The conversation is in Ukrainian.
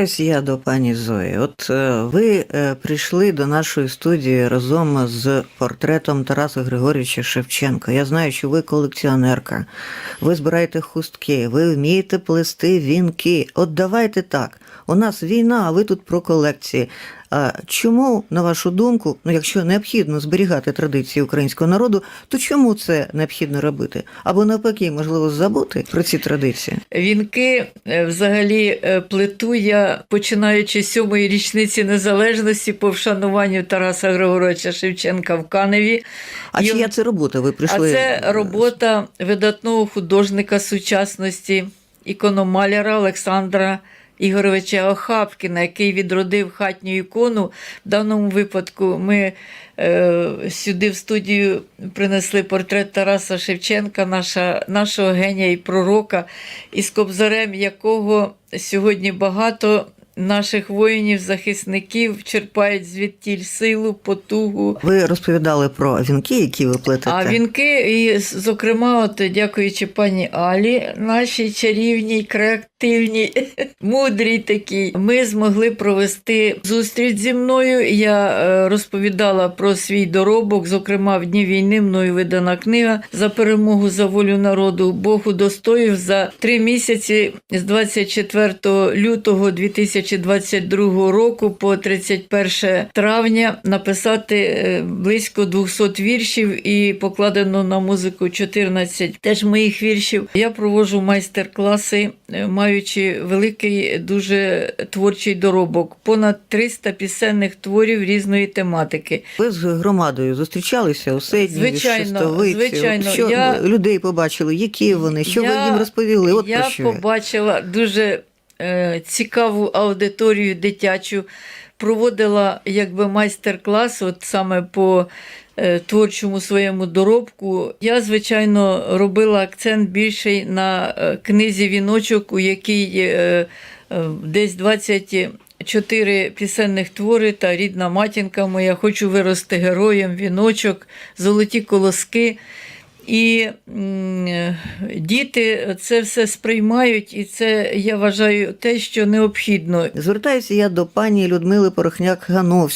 Я до пані Зої. От е, ви е, прийшли до нашої студії разом з портретом Тараса Григорьовича Шевченка. Я знаю, що ви колекціонерка, ви збираєте хустки, ви вмієте плести вінки. От давайте так. У нас війна, а ви тут про колекції. А чому, на вашу думку, ну якщо необхідно зберігати традиції українського народу, то чому це необхідно робити? Або навпаки, можливо, забути про ці традиції? Вінки е, взагалі е, плету я, починаючи з сьомої річниці незалежності по вшануванню Тараса Григоровича Шевченка в Каневі. А І- чия це робота? Ви А прийшли? це робота видатного художника сучасності, ікономаляра Олександра Ігоровича Охапкіна, який відродив хатню ікону. В даному випадку ми е, сюди в студію принесли портрет Тараса Шевченка, наша, нашого генія і пророка, із кобзарем якого сьогодні багато. Наших воїнів-захисників черпають звідтіль силу, потугу, Ви розповідали про вінки, які ви плетете. а вінки, і, зокрема, от, дякуючи пані Алі, нашій чарівній, креативній, мудрій такій, ми змогли провести зустріч зі мною. Я е, розповідала про свій доробок, зокрема, в дні війни мною видана книга за перемогу за волю народу. Бог удостоїв за три місяці з 24 лютого 2022 року по 31 травня написати е, близько 200 віршів і покладено на музику 14 теж моїх віршів. Я проводжу майстер-класи, е, маючи великий дуже творчий доробок, понад 300 пісенних творів різної тематики. Ви з громадою зустрічалися у Седні, Звичайно, звичайно. Що Я- людей побачили? Які вони? Що Я- ви їм розповіли? От я що побачила дуже е, цікаву аудиторію дитячу. Проводила якби майстер-клас, от саме по творчому своєму доробку. Я, звичайно, робила акцент більший на е, книзі віночок, у якій е, е, десь 24 пісенних твори та рідна матінка моя. Хочу вирости героєм, віночок, золоті колоски. І е, діти це все сприймають, і це я вважаю те, що необхідно. Звертаюся я до пані Людмили Порохняк-Гановської.